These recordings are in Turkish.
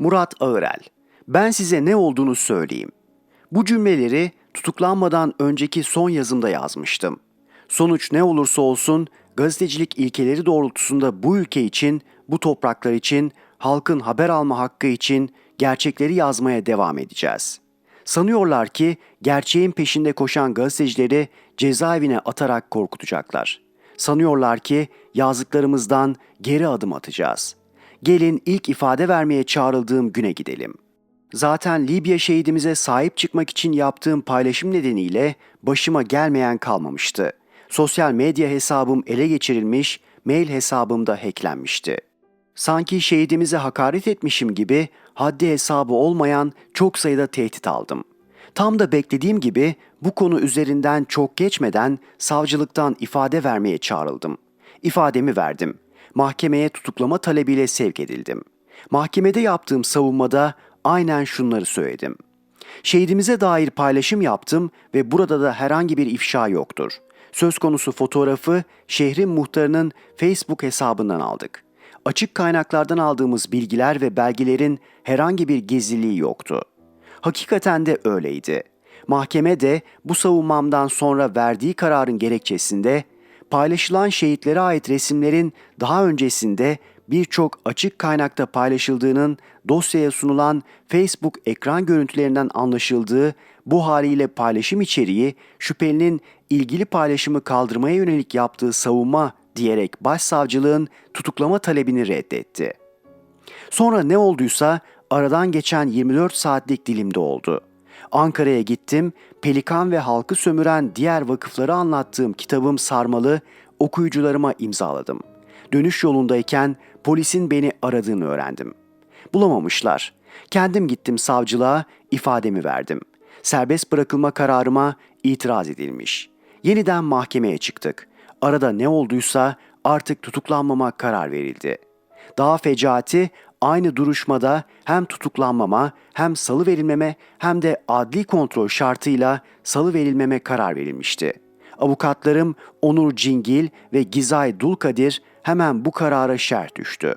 Murat Ağırel. Ben size ne olduğunu söyleyeyim. Bu cümleleri tutuklanmadan önceki son yazımda yazmıştım. Sonuç ne olursa olsun gazetecilik ilkeleri doğrultusunda bu ülke için, bu topraklar için, halkın haber alma hakkı için gerçekleri yazmaya devam edeceğiz. Sanıyorlar ki gerçeğin peşinde koşan gazetecileri cezaevine atarak korkutacaklar. Sanıyorlar ki yazdıklarımızdan geri adım atacağız. Gelin ilk ifade vermeye çağrıldığım güne gidelim. Zaten Libya şehidimize sahip çıkmak için yaptığım paylaşım nedeniyle başıma gelmeyen kalmamıştı. Sosyal medya hesabım ele geçirilmiş, mail hesabım da hacklenmişti. Sanki şehidimize hakaret etmişim gibi haddi hesabı olmayan çok sayıda tehdit aldım. Tam da beklediğim gibi bu konu üzerinden çok geçmeden savcılıktan ifade vermeye çağrıldım. İfademi verdim. Mahkemeye tutuklama talebiyle sevk edildim. Mahkemede yaptığım savunmada aynen şunları söyledim. Şehidimize dair paylaşım yaptım ve burada da herhangi bir ifşa yoktur. Söz konusu fotoğrafı şehrin muhtarının Facebook hesabından aldık. Açık kaynaklardan aldığımız bilgiler ve belgelerin herhangi bir gizliliği yoktu. Hakikaten de öyleydi. Mahkeme de bu savunmamdan sonra verdiği kararın gerekçesinde paylaşılan şehitlere ait resimlerin daha öncesinde birçok açık kaynakta paylaşıldığının dosyaya sunulan Facebook ekran görüntülerinden anlaşıldığı bu haliyle paylaşım içeriği şüphelinin ilgili paylaşımı kaldırmaya yönelik yaptığı savunma diyerek başsavcılığın tutuklama talebini reddetti. Sonra ne olduysa aradan geçen 24 saatlik dilimde oldu. Ankara'ya gittim, Pelikan ve halkı sömüren diğer vakıfları anlattığım kitabım Sarmalı okuyucularıma imzaladım. Dönüş yolundayken polisin beni aradığını öğrendim. Bulamamışlar. Kendim gittim savcılığa, ifademi verdim. Serbest bırakılma kararıma itiraz edilmiş. Yeniden mahkemeye çıktık. Arada ne olduysa artık tutuklanmama karar verildi. Daha fecaati aynı duruşmada hem tutuklanmama hem salı verilmeme hem de adli kontrol şartıyla salı verilmeme karar verilmişti. Avukatlarım Onur Cingil ve Gizay Dulkadir hemen bu karara şerh düştü.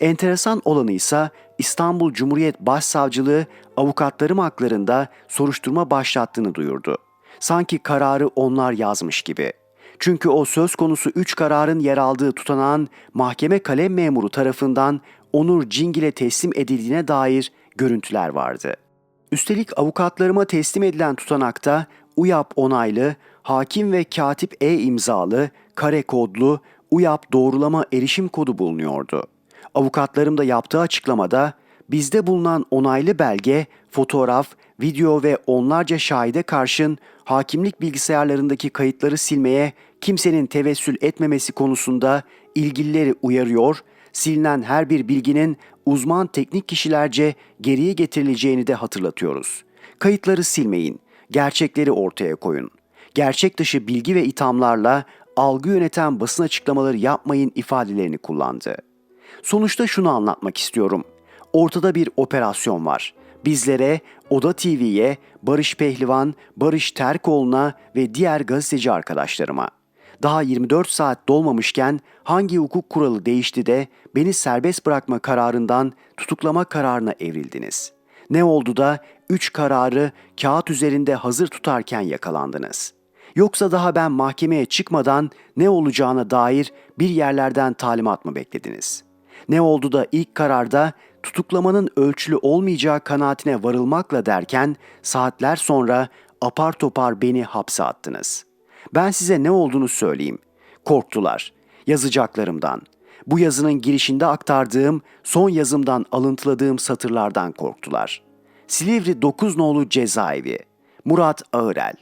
Enteresan olanı ise İstanbul Cumhuriyet Başsavcılığı avukatlarım haklarında soruşturma başlattığını duyurdu. Sanki kararı onlar yazmış gibi. Çünkü o söz konusu 3 kararın yer aldığı tutanağın mahkeme kalem memuru tarafından Onur Cingil'e teslim edildiğine dair görüntüler vardı. Üstelik avukatlarıma teslim edilen tutanakta UYAP onaylı, hakim ve katip E imzalı, kare kodlu, UYAP doğrulama erişim kodu bulunuyordu. Avukatlarım da yaptığı açıklamada bizde bulunan onaylı belge, fotoğraf, video ve onlarca şahide karşın hakimlik bilgisayarlarındaki kayıtları silmeye kimsenin tevessül etmemesi konusunda ilgilileri uyarıyor, silinen her bir bilginin uzman teknik kişilerce geriye getirileceğini de hatırlatıyoruz. Kayıtları silmeyin, gerçekleri ortaya koyun. Gerçek dışı bilgi ve ithamlarla algı yöneten basın açıklamaları yapmayın ifadelerini kullandı. Sonuçta şunu anlatmak istiyorum. Ortada bir operasyon var. Bizlere, Oda TV'ye, Barış Pehlivan, Barış Terkoğlu'na ve diğer gazeteci arkadaşlarıma. Daha 24 saat dolmamışken hangi hukuk kuralı değişti de beni serbest bırakma kararından tutuklama kararına evrildiniz? Ne oldu da 3 kararı kağıt üzerinde hazır tutarken yakalandınız? Yoksa daha ben mahkemeye çıkmadan ne olacağına dair bir yerlerden talimat mı beklediniz?'' Ne oldu da ilk kararda tutuklamanın ölçülü olmayacağı kanaatine varılmakla derken saatler sonra apar topar beni hapse attınız. Ben size ne olduğunu söyleyeyim. Korktular. Yazacaklarımdan. Bu yazının girişinde aktardığım, son yazımdan alıntıladığım satırlardan korktular. Silivri 9 nolu cezaevi. Murat Ağırel